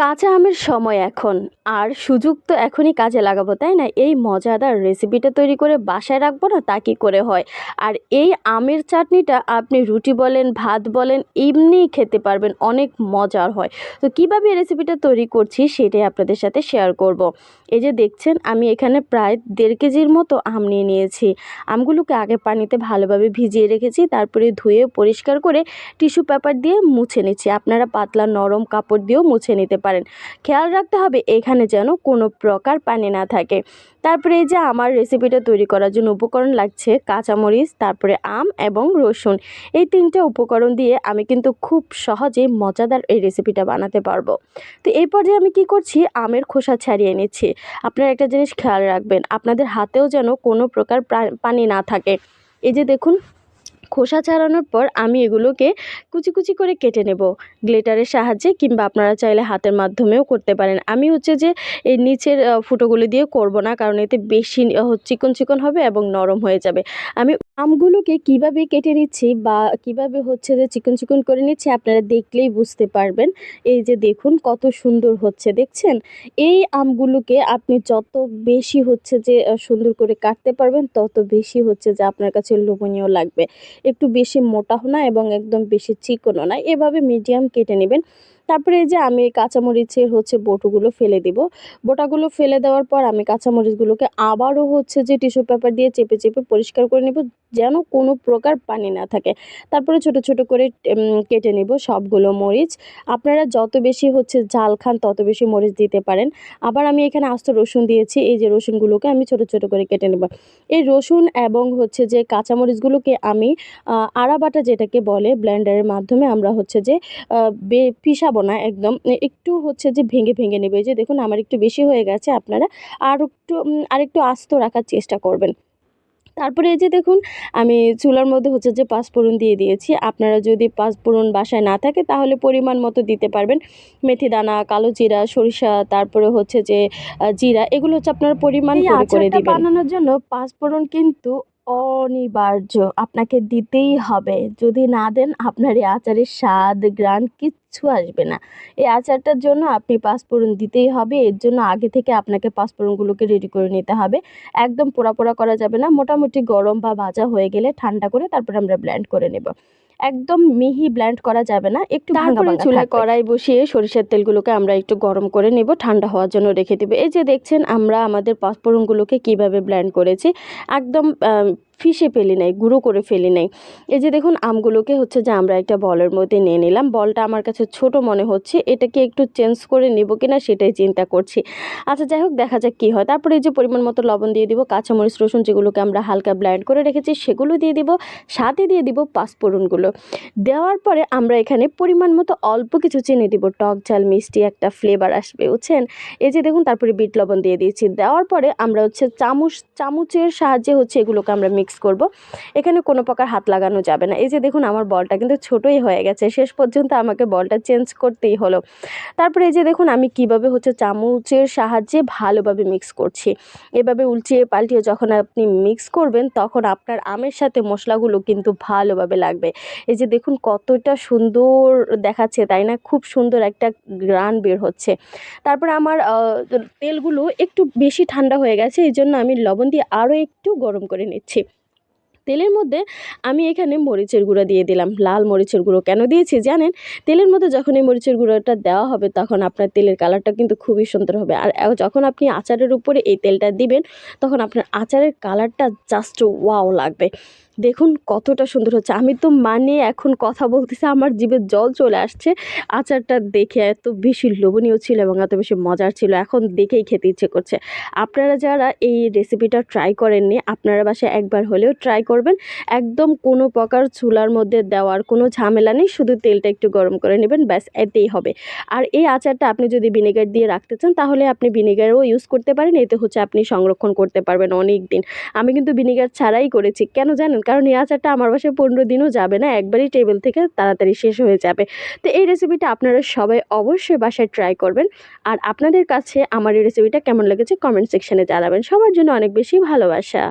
কাঁচা আমের সময় এখন। আর সুযোগ তো এখনই কাজে লাগাবো, তাই না? এই মজাদার রেসিপিটা তৈরি করে বাসায় রাখব না, তা কী করে হয়? আর এই আমের চাটনিটা আপনি রুটি বলেন, ভাত বলেন, এমনিই খেতে পারবেন, অনেক মজার হয়। তো কীভাবে এই রেসিপিটা তৈরি করছি সেটাই আপনাদের সাথে শেয়ার করব। এই যে দেখছেন, আমি এখানে প্রায় দেড় কেজির মতো আম নিয়ে নিয়েছি। আমগুলোকে আগে পানিতে ভালোভাবে ভিজিয়ে রেখেছি, তারপরে ধুয়ে পরিষ্কার করে টিস্যু পেপার দিয়ে মুছে নিচ্ছি। আপনারা পাতলা নরম কাপড় দিয়েও মুছে নিতে পারেন। খেয়াল রাখতে হবে এখানে যেন কোনো প্রকার পানি না থাকে। তারপরে এই যে আমার রেসিপিটা তৈরি করার জন্য উপকরণ লাগছে কাঁচামরিচ, তারপরে আম এবং রসুন। এই তিনটা উপকরণ দিয়ে আমি কিন্তু খুব সহজে মজাদার এই রেসিপিটা বানাতে পারব। তো এই পর্যায়ে আমি কি করছি? আমের খোসা ছাড়িয়ে নিচ্ছি। আপনারা একটা জিনিস খেয়াল রাখবেন, আপনাদের হাতেও যেন কোনো প্রকার পানি না থাকে। এই যে দেখুন খোসা ছাড়ানোর পর আমি এগুলোকে কুচি কুচি করে কেটে নেব গ্লেটারের সাহায্যে কিংবা আপনারা চাইলে হাতের মাধ্যমেও করতে পারেন। আমি হচ্ছে যে এই নিচের ফুটোগুলো দিয়ে করব না কারণ এতে বেশি চিকন চিকন হবে এবং নরম হয়ে যাবে। আমি আমগুলোকে কীভাবে কেটে নিচ্ছি বা কীভাবে হচ্ছে যে চিকন চিকন করে নিচ্ছি আপনারা দেখলেই বুঝতে পারবেন। এই যে দেখুন কত সুন্দর হচ্ছে, দেখছেন? এই আমগুলোকে আপনি যত বেশি হচ্ছে যে সুন্দর করে কাটতে পারবেন, তত বেশি হচ্ছে যে আপনার কাছে লোভনীয় লাগবে। একটু বেশি মোটাও না এবং একদম বেশি চিকনও না। এভাবে মিডিয়াম কেটে নেবেন। তারপরে এই যে আমি কাঁচামরিচের হচ্ছে বোটোগুলো ফেলে দিব। বোটাগুলো ফেলে দেওয়ার পর আমি কাঁচামরিচগুলোকে আবারও হচ্ছে যে টিস্যু পেপার দিয়ে চেপে চেপে পরিষ্কার করে নেব যেন কোনো প্রকার পানি না থাকে। তারপরে ছোট ছোট করে কেটে নেব সবগুলো মরিচ। আপনারা যত বেশি হচ্ছে ঝাল খান তত বেশি মরিচ দিতে পারেন। আবার আমি এখানে আস্ত রসুন দিয়েছি এই যে রসুনগুলোকে আমি ছোট ছোট করে কেটে নেব। এই রসুন এবং হচ্ছে যে কাঁচামরিচগুলোকে আমি আহ, আড়া বাটা যেটাকে বলে ব্লেন্ডারের মাধ্যমে আমরা হচ্ছে যে আহ, বে- পিষাবো না একদম। একটু হচ্ছে যে ভেঙে ভেঙে নেবে। যে দেখুন আমার একটু বেশি হয়ে গেছে আপনারা আর একটু আর একটু আস্ত রাখার চেষ্টা করবেন। তারপরে এই যে দেখুন আমি চুলার মধ্যে হচ্ছে যে পাঁচফোড়ন দিয়ে দিয়েছি। আপনারা যদি পাঁচফোড়ন বাসায় না থাকে তাহলে পরিমাণ মতো দিতে পারবেন। মেথি দানা কালো জিরা সরিষা তারপরে হচ্ছে যে জিরা এগুলো হচ্ছে আপনার পরিমাণ করে করে দিবেন। বানানোর জন্য পাঁচফোড়ন কিন্তু অনিবার্য আপনাকে দিতেই হবে। যদি না দেন আপনার এই আচারের স্বাদ গ্রান কিচ্ছু আসবে না। এই আচারটার জন্য আপনি পাঁচফোড়ন দিতেই হবে। এর জন্য আগে থেকে আপনাকে পাঁচফোড়নগুলোকে রেডি করে নিতে হবে। একদম পোড়া পোড়া করা যাবে না। মোটামুটি গরম বা ভাজা হয়ে গেলে ঠান্ডা করে তারপরে আমরা ব্ল্যান্ড করে নেব। একদম মিহি ব্ল্যান্ড করা যাবে না। একটু তারপরে চুলায় কড়াই বসিয়ে সরিষার তেলগুলোকে আমরা একটু গরম করে নেব। ঠান্ডা হওয়ার জন্য রেখে দেবো। এই যে দেখছেন আমরা আমাদের পাঁচফোড়নগুলোকে কীভাবে ব্ল্যান্ড করেছি। একদম ফিসে ফেলি নাই, গুঁড়ো করে ফেলি নাই। এই যে দেখুন, আমগুলোকে হচ্ছে যে আমরা একটা বলের মধ্যে নিয়ে নিলাম। বলটা আমার কাছে ছোট মনে হচ্ছে, এটাকে একটু চেঞ্জ করে নেব কিনা সেটাই চিন্তা করছি। আচ্ছা যাই হোক, দেখা যাক কী হয়। তারপরে এই যে পরিমাণ মতো লবণ দিয়ে দিব, কাঁচামরিচ, রসুন যেগুলোকে আমরা হালকা ব্লেন্ড করে রেখেছি, সেগুলো দিয়ে দিব, সাথে দিয়ে দিব পাঁচফোড়নগুলো। দেওয়ার পরে আমরা এখানে পরিমাণ মতো অল্প কিছু চিনি দিব। টক ঝাল, মিষ্টি একটা ফ্লেভার আসবে, বুঝছেন? এই যে দেখুন, তারপরে বিট লবণ দিয়ে দিয়েছি। দেওয়ার পরে আমরা হচ্ছে চামচ, চামচের সাহায্যে হচ্ছে এগুলোকে আমরা মিক্স করব। এখানে কোনো প্রকার হাত লাগানো যাবে না। এই যে দেখুন, আমার বলটা কিন্তু ছোটোই হয়ে গেছে। শেষ পর্যন্ত আমাকে বলটা চেঞ্জ করতেই হলো। তারপরে এই যে দেখুন, আমি কীভাবে হচ্ছে চামচের সাহায্যে ভালোভাবে মিক্স করছি। এভাবে উল্টিয়ে পাল্টিয়ে যখন আপনি মিক্স করবেন, তখন আপনার আমের সাথে মশলাগুলো কিন্তু ভালোভাবে লাগবে। এই যে দেখুন, কতটা সুন্দর দেখাচ্ছে, তাই না? খুব সুন্দর একটা গ্রান বের হচ্ছে। তারপরে আমার তেলগুলো একটু বেশি ঠান্ডা হয়ে গেছে, এই জন্য আমি লবণ দিয়ে আরও একটু গরম করে নিচ্ছি। তেলের মধ্যে আমি এখানে মরিচের গুঁড়ো দিয়ে দিলাম। লাল মরিচের গুঁড়ো কেন দিয়েছি জানেন? তেলের মধ্যে যখন এই মরিচের গুঁড়োটা দেওয়া হবে তখন আপনার তেলের কালারটা কিন্তু খুবই সুন্দর হবে। আর যখন আপনি আচারের উপরে এই তেলটা দিবেন, তখন আপনার আচারের কালারটা জাস্ট ওয়াও লাগবে। দেখুন কতটা সুন্দর হচ্ছে। আমি তো মানে এখন কথা বলতেছি, আমার জিভে জল চলে আসছে। আচারটা দেখে এত বেশি লোভনীয় ছিল এবং এত বেশি মজার ছিল। এখন দেখেই খেতে ইচ্ছে করছে। আপনারা যারা এই রেসিপিটা ট্রাই করেননি, আপনারা বাসায় একবার হলেও ট্রাই করবেন। একদম কোনো প্রকার চুলার মধ্যে দেওয়ার কোনো ঝামেলা নেই। শুধু তেলটা একটু গরম করে নেবেন, ব্যাস, এতেই হবে। আর এই আচারটা আপনি যদি ভিনেগার দিয়ে রাখতে চান, তাহলে আপনি ভিনেগারও ইউজ করতে পারেন। এতে হচ্ছে আপনি সংরক্ষণ করতে পারবেন অনেক দিন আমি কিন্তু ভিনেগার ছাড়াই করেছি। কেন জানেন? কারণ এই আচারটা আমার বাসায় পনেরো দিনও যাবে না, একবারই টেবিল থেকে তাড়াতাড়ি শেষ হয়ে যাবে। তো এই রেসিপিটা আপনারা সবাই অবশ্যই বাসায় ট্রাই করবেন। আর আপনাদের কাছে আমার এই রেসিপিটা কেমন লেগেছে কমেন্ট সেকশানে জানাবেন। সবার জন্য অনেক বেশি ভালোবাসা।